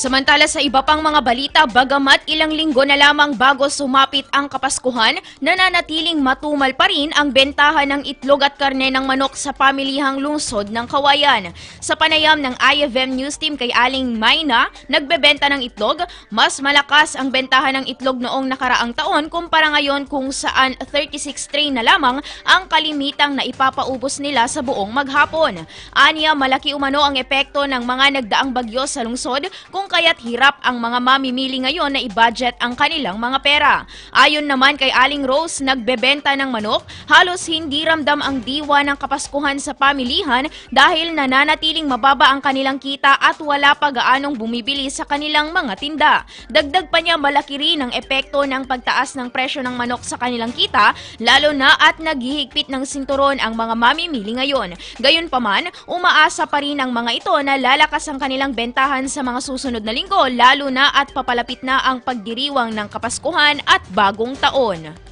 Samantala sa iba pang mga balita, bagamat ilang linggo na lamang bago sumapit ang Kapaskuhan, nananatiling matumal pa rin ang bentahan ng itlog at karne ng manok sa pamilihang lungsod ng Kawayan. Sa panayam ng IFM News Team kay Aling Mayna, nagbebenta ng itlog, mas malakas ang bentahan ng itlog noong nakaraang taon kumpara ngayon kung saan 36 tray na lamang ang kalimitang na ipapaubos nila sa buong maghapon. Aniya, malaki umano ang epekto ng mga nagdaang bagyo sa lungsod kung kaya't hirap ang mga mamimili ngayon na i-budget ang kanilang mga pera. Ayon naman kay Aling Rose, nagbebenta ng manok, halos hindi ramdam ang diwa ng kapaskuhan sa pamilihan dahil nananatiling mababa ang kanilang kita at wala pa gaanong bumibili sa kanilang mga tinda. Dagdag pa niya malaki rin ang epekto ng pagtaas ng presyo ng manok sa kanilang kita, lalo na at naghihigpit ng sinturon ang mga mamimili ngayon. Gayunpaman, umaasa pa rin ang mga ito na lalakas ang kanilang bentahan sa mga susunod na linggo, lalo na at papalapit na ang pagdiriwang ng Kapaskuhan at Bagong Taon.